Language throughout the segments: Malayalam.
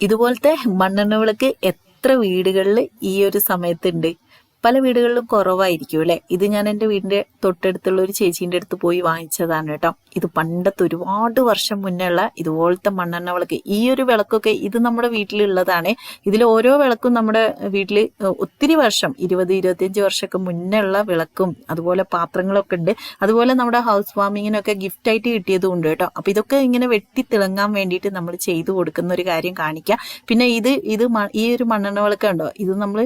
ഇതുപോലത്തെ മണ്ണെണ്ണ വിളക്ക് എത്ര വീടുകളിൽ ഈ ഒരു സമയത്തുണ്ട്? പല വീടുകളിലും കുറവായിരിക്കും അല്ലെ? ഇത് ഞാൻ എന്റെ വീടിന്റെ തൊട്ടടുത്തുള്ള ഒരു ചേച്ചീന്റെ അടുത്ത് പോയി വാങ്ങിച്ചതാണ് കേട്ടോ. ഇത് പണ്ടത്തെ ഒരുപാട് വർഷം മുന്നേ ഉള്ള ഇതുപോലത്തെ മണ്ണെണ്ണ വിളക്ക് ഈ ഒരു വിളക്കൊക്കെ ഇത് നമ്മുടെ വീട്ടിലുള്ളതാണ്. ഇതിൽ ഓരോ വിളക്കും നമ്മുടെ വീട്ടിൽ ഒത്തിരി വർഷം ഇരുപത് ഇരുപത്തിയഞ്ച് വർഷമൊക്കെ മുന്നേ ഉള്ള വിളക്കും അതുപോലെ പാത്രങ്ങളൊക്കെ ഉണ്ട്. അതുപോലെ നമ്മുടെ ഹൗസ് വാമിങ്ങിനൊക്കെ ഗിഫ്റ്റ് ആയിട്ട് കിട്ടിയതും ഉണ്ട് കേട്ടോ. അപ്പൊ ഇതൊക്കെ ഇങ്ങനെ വെട്ടി തിളങ്ങാൻ വേണ്ടിയിട്ട് നമ്മൾ ചെയ്തു കൊടുക്കുന്ന ഒരു കാര്യം കാണിക്കാം. പിന്നെ ഇത് ഇത് ഈ ഒരു മണ്ണെണ്ണ വിളക്ക് കണ്ടോ? ഇത് നമ്മൾ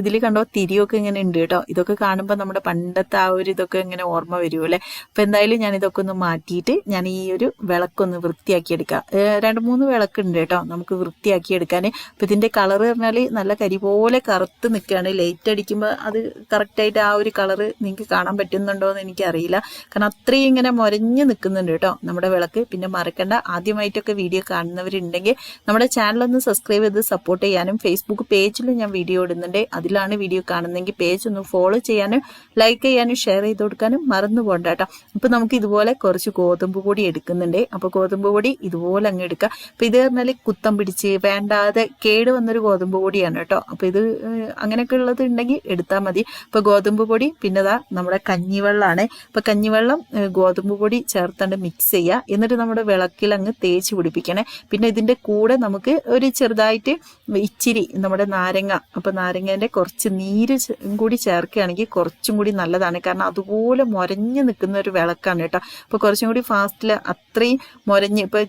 ഇതിൽ കണ്ടോ? തിരിയൊക്കെ ഇങ്ങനെ ഉണ്ട് കേട്ടോ. ഇതൊക്കെ കാണുമ്പോൾ നമ്മുടെ പണ്ടത്തെ ആ ഒരു ഇതൊക്കെ ഇങ്ങനെ ഓർമ്മ വരുമോ അല്ലേ? അപ്പൊ എന്തായാലും ഞാൻ ഇതൊക്കെ ഒന്ന് മാറ്റിയിട്ട് ഞാൻ ഈ ഒരു വിളക്കൊന്ന് വൃത്തിയാക്കി എടുക്കാം. രണ്ട് മൂന്ന് വിളക്കുണ്ട് കേട്ടോ നമുക്ക് വൃത്തിയാക്കി എടുക്കാൻ അപ്പൊ ഇതിന്റെ കളർ പറഞ്ഞാൽ നല്ല കരി പോലെ കറുത്ത് നിൽക്കുകയാണ് ലൈറ്റ് അടിക്കുമ്പോൾ അത് കറക്റ്റായിട്ട് ആ ഒരു കളറ് നിങ്ങൾക്ക് കാണാൻ പറ്റുന്നുണ്ടോ എന്ന് എനിക്കറിയില്ല. കാരണം അത്രയും ഇങ്ങനെ മുരഞ്ഞ് നിൽക്കുന്നുണ്ട് കേട്ടോ നമ്മുടെ വിളക്ക്. പിന്നെ മറക്കണ്ട ആദ്യമായിട്ടൊക്കെ വീഡിയോ കാണുന്നവരുണ്ടെങ്കിൽ നമ്മുടെ ചാനലൊന്ന് സബ്സ്ക്രൈബ് ചെയ്ത് സപ്പോർട്ട് ചെയ്യാനും. ഫേസ്ബുക്ക് പേജിലും ഞാൻ വീഡിയോ ഇടുന്നുണ്ട്. അതിലാണ് വീഡിയോ കാണുന്നതെങ്കിൽ പേജ് ഒന്ന് ഫോളോ ചെയ്യാനും ലൈക്ക് ചെയ്യാനും ഷെയർ ചെയ്ത് കൊടുക്കാനും മറന്നു പോകണ്ട കേട്ടോ. അപ്പൊ നമുക്ക് ഇതുപോലെ കുറച്ച് ഗോതമ്പ് പൊടി എടുക്കുന്നുണ്ട്. അപ്പൊ ഗോതമ്പ് പൊടി ഇതുപോലെ അങ്ങ് എടുക്കുക. അപ്പൊ ഇത് പറഞ്ഞാൽ കുത്തം പിടിച്ച് വേണ്ടാതെ കേട് വന്നൊരു ഗോതമ്പ് പൊടിയാണ് കേട്ടോ. അപ്പൊ ഇത് അങ്ങനെയൊക്കെ ഉള്ളത് ഉണ്ടെങ്കിൽ എടുത്താൽ മതി. അപ്പോൾ ഗോതമ്പ് പൊടി പിന്നെ ദാ നമ്മുടെ കഞ്ഞിവെള്ളമാണ് അപ്പൊ കഞ്ഞിവെള്ളം ഗോതമ്പ് പൊടി ചേർത്തണ്ട് മിക്സ് ചെയ്യുക. എന്നിട്ട് നമ്മുടെ വിളക്കിൽ അങ്ങ് തേച്ച് പിടിപ്പിക്കണേ. പിന്നെ ഇതിന്റെ കൂടെ നമുക്ക് ഒരു ചെറുതായിട്ട് ഇച്ചിരി നമ്മുടെ നാരങ്ങ. അപ്പോൾ നാരങ്ങേന്റെ കുറച്ച് നീര് ചെ- കൂടി ചേർക്കുകയാണെങ്കിൽ കുറച്ചും കൂടി നല്ലതാണ്. കാരണം അതുപോലെ മുരഞ്ഞ് നിൽക്കുന്ന ഒരു വിളക്കാണ് കേട്ടോ. അപ്പോൾ കുറച്ചും കൂടി ഫാസ്റ്റിൽ അത്രയും മുരഞ്ഞ് ഇപ്പോൾ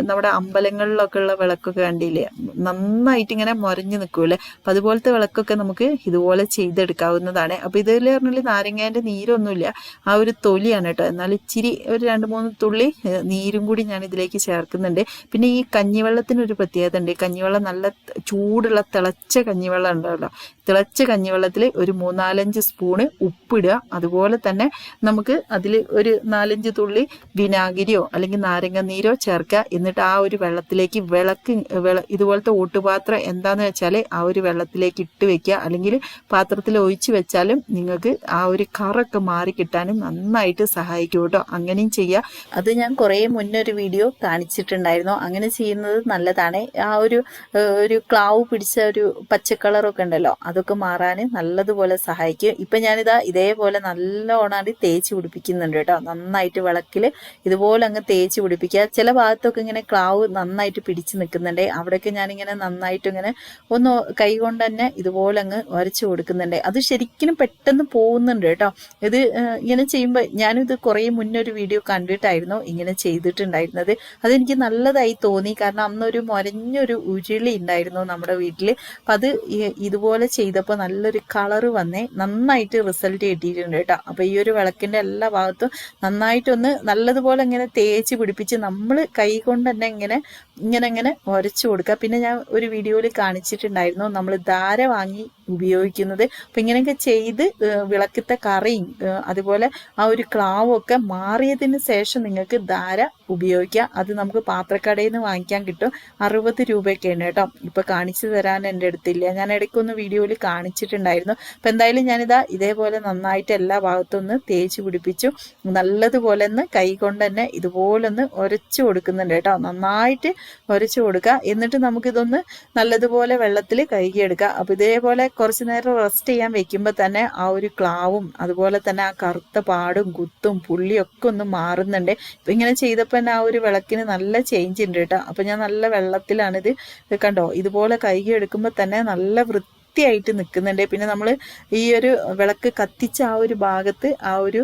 നമ്മുടെ അമ്പലങ്ങളിലൊക്കെ ഉള്ള വിളക്കൊക്കെ കണ്ടില്ലേ? നന്നായിട്ട് ഇങ്ങനെ മുരഞ്ഞ് നിൽക്കൂലേ അപ്പം അതുപോലത്തെ വിളക്കൊക്കെ നമുക്ക് ഇതുപോലെ ചെയ്തെടുക്കാവുന്നതാണ്. അപ്പോൾ ഇതിൽ പറഞ്ഞാൽ നാരങ്ങേന്റെ നീരൊന്നുമില്ല. ആ ഒരു തൊലിയാണ് കേട്ടോ. എന്നാൽ ഇച്ചിരി ഒരു രണ്ട് മൂന്ന് തുള്ളി നീരും കൂടി ഞാൻ ഇതിലേക്ക് ചേർക്കുന്നുണ്ട്. പിന്നെ ഈ കഞ്ഞിവെള്ളത്തിനൊരു പ്രത്യേകത ഉണ്ട്. കഞ്ഞിവെള്ളം നല്ല ചൂടുള്ള തിളച്ച കഞ്ഞിവെള്ളം ഉണ്ടല്ലോ. തിളച്ച കഞ്ഞിവെള്ളത്തിൽ ഒരു മൂന്നാലഞ്ച് സ്പൂണ് ഉപ്പിടുക. അതുപോലെ തന്നെ നമുക്ക് അതിൽ ഒരു നാലഞ്ച് തുള്ളി വിനാഗിരിയോ അല്ലെങ്കിൽ നാരങ്ങ നീരോ ചേർക്കുക. എന്നിട്ട് ആ ഒരു വെള്ളത്തിലേക്ക് വിളക്ക് വിള ഇതുപോലത്തെ ഓട്ടുപാത്രം എന്താന്ന് വെച്ചാൽ ആ ഒരു വെള്ളത്തിലേക്ക് ഇട്ട് വെക്കുക. അല്ലെങ്കിൽ പാത്രത്തിൽ ഒഴിച്ചു വെച്ചാലും നിങ്ങൾക്ക് ആ ഒരു കറൊക്കെ മാറി കിട്ടാനും നന്നായിട്ട് സഹായിക്കും കേട്ടോ. അങ്ങനെയും ചെയ്യുക അത് ഞാൻ കുറേ മുന്നേ ഒരു വീഡിയോ കാണിച്ചിട്ടുണ്ടായിരുന്നു. അങ്ങനെ ചെയ്യുന്നത് നല്ലതാണ്. ആ ഒരു ഒരു ക്ലാവ് പിടിച്ച ഒരു പച്ചക്കളറൊക്കെ ഉണ്ടല്ലോ അതൊക്കെ മാറാൻ നല്ലതുപോലെ സഹായിക്കും. ഇപ്പൊ ഞാനിതാ ഇതേപോലെ നല്ലോണാണ്ട് തേച്ച് പിടിപ്പിക്കുന്നുണ്ട് കേട്ടോ. നന്നായിട്ട് വിളക്കിൽ ഇതുപോലെ അങ്ങ് തേച്ച് പിടിപ്പിക്കുക. ചില ഭാഗത്തൊക്കെ ഇങ്ങനെ ക്ലാവ് നന്നായിട്ട് പിടിച്ച് നിൽക്കുന്നുണ്ട്. അവിടെയൊക്കെ ഞാനിങ്ങനെ നന്നായിട്ട് ഇങ്ങനെ ഒന്ന് കൈ കൊണ്ട് തന്നെ ഇതുപോലെ അങ്ങ് ഉരച്ചു കൊടുക്കുന്നുണ്ട്. അത് ശരിക്കും പെട്ടെന്ന് പോകുന്നുണ്ട് കേട്ടോ. ഇത് ഇങ്ങനെ ചെയ്യുമ്പോൾ ഇത് കുറേ മുന്നേ ഒരു വീഡിയോ കണ്ടിട്ടായിരുന്നു ഇങ്ങനെ ചെയ്തിട്ടുണ്ടായിരുന്നത്. അതെനിക്ക് നല്ലതായി തോന്നി. കാരണം അന്നൊരു മൊരഞ്ഞൊരു ഉരുളി ഉണ്ടായിരുന്നു നമ്മുടെ വീട്ടിൽ അപ്പം അത് ഇതുപോലെ ചെയ്തപ്പോൾ നല്ലൊരു കളർ വന്നേ. നന്നായിട്ട് റിസൾട്ട് കിട്ടിയിട്ടുണ്ട് കേട്ടോ. അപ്പം ഈ ഒരു വിളക്കിന്റെ എല്ലാ ഭാഗത്തും നന്നായിട്ടൊന്ന് നല്ലതുപോലെ ഇങ്ങനെ തേച്ച് പിടിപ്പിച്ച് നമ്മൾ കൈ കൊണ്ട് തന്നെ ഇങ്ങനെ ഇങ്ങനെ ഇങ്ങനെ ഉരച്ചു കൊടുക്കുക. പിന്നെ ഞാൻ ഒരു വീഡിയോയിൽ കാണിച്ചിട്ടുണ്ടായിരുന്നു. നമ്മൾ ധാര വാങ്ങി ഉപയോഗിക്കുന്നത്. അപ്പം ഇങ്ങനെയൊക്കെ ചെയ്ത് വിളക്കിത്തെ കറിയും അതുപോലെ ആ ഒരു ക്ലാവും ഒക്കെ മാറിയതിന് ശേഷം നിങ്ങൾക്ക് ധാര ഉപയോഗിക്കാം. അത് നമുക്ക് പാത്രക്കടയിൽ നിന്ന് വാങ്ങിക്കാൻ കിട്ടും. അറുപത് രൂപയൊക്കെയാണ് കേട്ടോ. ഇപ്പം കാണിച്ചു തരാൻ എന്റെ അടുത്തില്ല. ഞാൻ ഇടയ്ക്കൊന്ന് വീഡിയോയിൽ കാണിച്ചിട്ടുണ്ടായിരുന്നു. അപ്പം എന്തായാലും ഞാനിതാ ഇതേപോലെ നന്നായിട്ട് എല്ലാ ഭാഗത്തും ഒന്ന് തേച്ച് പിടിപ്പിച്ചു. നല്ലതുപോലെ ഒന്ന് കൈ കൊണ്ട് തന്നെ ഇതുപോലെ ഒന്ന് ഉരച്ചു കൊടുക്കുന്നുണ്ട് കേട്ടോ. നന്നായിട്ട് ഉരച്ചു കൊടുക്കുക. എന്നിട്ട് നമുക്കിതൊന്ന് നല്ലതുപോലെ വെള്ളത്തിൽ കഴുകിയെടുക്കുക. അപ്പം ഇതേപോലെ കുറച്ച് നേരം റെസ്റ്റ് ചെയ്യാൻ വെക്കുമ്പോൾ തന്നെ ആ ഒരു ക്ലാവും അതുപോലെ തന്നെ ആ കറുത്ത പാടും കുത്തും പുള്ളിയും ഒക്കെ ഒന്ന് മാറുന്നുണ്ട്. ഇപ്പം ഇങ്ങനെ ചെയ്തപ്പോൾ തന്നെ ആ ഒരു വിളക്കിന് നല്ല ചേഞ്ച് ഉണ്ട് കേട്ടോ. അപ്പം ഞാൻ നല്ല വെള്ളത്തിലാണിത് കണ്ടോ? ഇതുപോലെ കൈകി എടുക്കുമ്പോൾ തന്നെ നല്ല വൃത്തിയായിട്ട് നിൽക്കുന്നുണ്ട് പിന്നെ നമ്മൾ ഈ ഒരു വിളക്ക് കത്തിച്ച ആ ഒരു ഭാഗത്ത് ആ ഒരു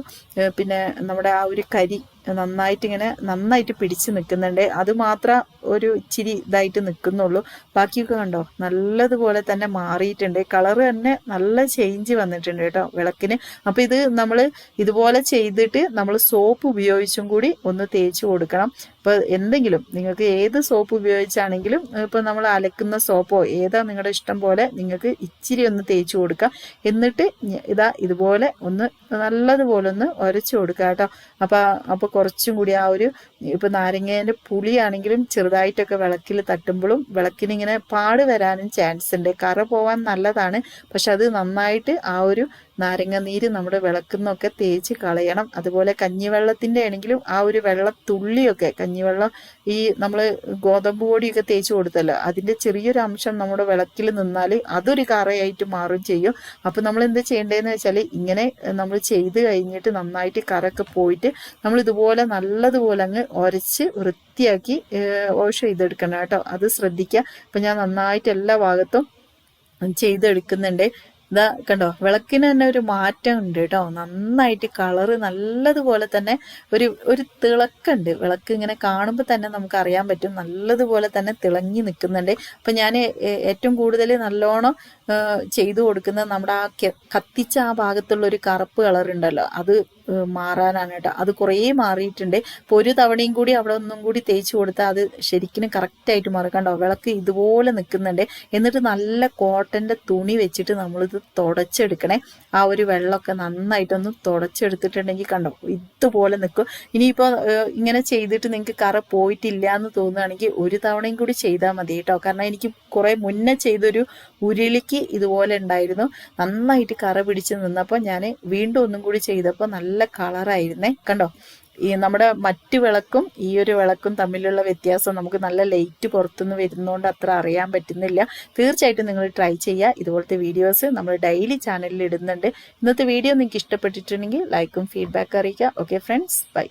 പിന്നെ നമ്മുടെ ആ ഒരു കരി നന്നായിട്ട് ഇങ്ങനെ നന്നായിട്ട് പിടിച്ച് നിൽക്കുന്നുണ്ട് അത് മാത്രം ഒരു ഇച്ചിരി ഇതായിട്ട് നിൽക്കുന്നുള്ളൂ ബാക്കിയൊക്കെ കണ്ടോ? നല്ലതുപോലെ തന്നെ മാറിയിട്ടുണ്ട്. കളറ് തന്നെ നല്ല ചേഞ്ച് വന്നിട്ടുണ്ട് കേട്ടോ വിളക്കിന്. അപ്പോൾ ഇത് നമ്മൾ ഇതുപോലെ ചെയ്തിട്ട് നമ്മൾ സോപ്പ് ഉപയോഗിച്ചും കൂടി ഒന്ന് തേച്ച് കൊടുക്കണം. ഇപ്പോൾ എന്തെങ്കിലും നിങ്ങൾക്ക് ഏത് സോപ്പ് ഉപയോഗിച്ചാണെങ്കിലും ഇപ്പോൾ നമ്മൾ അലക്കുന്ന സോപ്പോ ഏതാ നിങ്ങളുടെ ഇഷ്ടം പോലെ നിങ്ങൾക്ക് ഇച്ചിരി ഒന്ന് തേച്ച് കൊടുക്കുക എന്നിട്ട് ഇതാ ഇതുപോലെ ഒന്ന് നല്ലതുപോലെ ഒന്ന് ഉരച്ചു കൊടുക്കുക കേട്ടോ. അപ്പോൾ അപ്പോൾ കുറച്ചും കൂടി ആ ഒരു ഇപ്പോൾ നാരങ്ങേന്റെ പുളിയാണെങ്കിലും ചെറുതായിട്ടൊക്കെ വിളക്കിൽ തട്ടുമ്പോഴും വിളക്കിനിങ്ങനെ പാട് വരാനും ചാൻസ് ഉണ്ട്. കറ പോവാൻ നല്ലതാണ്. പക്ഷെ അത് നന്നായിട്ട് ആ ഒരു നാരങ്ങ നീര് നമ്മുടെ വിളക്കുന്നൊക്കെ തേച്ച് കളയണം. അതുപോലെ കഞ്ഞിവെള്ളത്തിന്റെ ആണെങ്കിലും ആ ഒരു വെള്ള വെള്ളത്തുള്ളിയൊക്കെ കഞ്ഞിവെള്ളം ഈ നമ്മൾ ഗോതമ്പ് പൊടിയൊക്കെ തേച്ച് കൊടുത്തല്ലോ അതിന്റെ ചെറിയൊരു അംശം നമ്മുടെ വിളക്കിൽ നിന്നാൽ അതൊരു കറയായിട്ട് മാറും ചെയ്യും. അപ്പോൾ നമ്മൾ എന്ത് ചെയ്യേണ്ടതെന്ന് വെച്ചാൽ ഇങ്ങനെ നമ്മൾ ചെയ്ത് കഴിഞ്ഞിട്ട് നന്നായിട്ട് കറൊക്കെ പോയിട്ട് നമ്മൾ ഇതുപോലെ നല്ലതുപോലെ അങ്ങ് ഉരച്ച് വൃത്തിയാക്കി ഓഷം ചെയ്തെടുക്കണം കേട്ടോ. അത് ശ്രദ്ധിക്കുക അപ്പം ഞാൻ നന്നായിട്ട് എല്ലാ ഭാഗത്തും ചെയ്തെടുക്കുന്നുണ്ട്. ഇതാ കണ്ടോ വിളക്കിന് തന്നെ ഒരു മാറ്റം ഉണ്ട് കേട്ടോ. നന്നായിട്ട് കളറ് നല്ലതുപോലെ തന്നെ ഒരു ഒരു തിളക്കുണ്ട്. വിളക്ക് ഇങ്ങനെ കാണുമ്പോൾ തന്നെ നമുക്ക് അറിയാൻ പറ്റും. നല്ലതുപോലെ തന്നെ തിളങ്ങി നിൽക്കുന്നുണ്ട്. അപ്പം ഞാൻ ഏറ്റവും കൂടുതൽ നല്ലോണം ചെയ്തു കൊടുക്കുന്നത് നമ്മുടെ ആ കത്തിച്ച ആ ഭാഗത്തുള്ള ഒരു കറുപ്പ് കളർ ഉണ്ടല്ലോ. അത് മാറാനാണ് കേട്ടോ. അത് കുറേ മാറിയിട്ടുണ്ട്. അപ്പോൾ ഒരു തവണയും കൂടി അവിടെ ഒന്നും കൂടി തേച്ച് കൊടുത്താൽ അത് ശരിക്കും കറക്റ്റായിട്ട് മാറും. കണ്ടോ വിളക്ക് ഇതുപോലെ നിൽക്കുന്നുണ്ട്. എന്നിട്ട് നല്ല കോട്ടന്റെ തുണി വെച്ചിട്ട് നമ്മളിത് തുടച്ചെടുക്കണേ. ആ ഒരു വെള്ളമൊക്കെ നന്നായിട്ടൊന്ന് തുടച്ചെടുത്തിട്ടുണ്ടെങ്കിൽ കണ്ടോ ഇതുപോലെ നിൽക്കും ഇനിയിപ്പോൾ ഇങ്ങനെ ചെയ്തിട്ട് നിങ്ങൾക്ക് കറ പോയിട്ടില്ല എന്ന് തോന്നുകയാണെങ്കിൽ ഒരു തവണയും കൂടി ചെയ്താൽ മതി കേട്ടോ. കാരണം എനിക്ക് കുറേ മുന്നേ ചെയ്തൊരു ഉരുളിക്ക് ഇതുപോലെ ഉണ്ടായിരുന്നു. നന്നായിട്ട് കറ പിടിച്ച് നിന്നപ്പോൾ ഞാൻ വീണ്ടും ഒന്നും കൂടി ചെയ്തപ്പോൾ നല്ല കളറായിരുന്നേ. കണ്ടോ? ഈ നമ്മുടെ മറ്റു വിളക്കും ഈ ഒരു വിളക്കും തമ്മിലുള്ള വ്യത്യാസം നമുക്ക് നല്ല ലൈറ്റ് പുറത്തുനിന്ന് വരുന്നതുകൊണ്ട് അത്ര അറിയാൻ പറ്റുന്നില്ല. തീർച്ചയായിട്ടും നിങ്ങൾ ട്രൈ ചെയ്യുക ഇതുപോലത്തെ വീഡിയോസ് നമ്മൾ ഡെയിലി ചാനലിൽ ഇടുന്നുണ്ട്. ഇന്നത്തെ വീഡിയോ നിങ്ങൾക്ക് ഇഷ്ടപ്പെട്ടിട്ടുണ്ടെങ്കിൽ ലൈക്കും ഫീഡ്ബാക്കും അറിയിക്കുക. Okay friends bye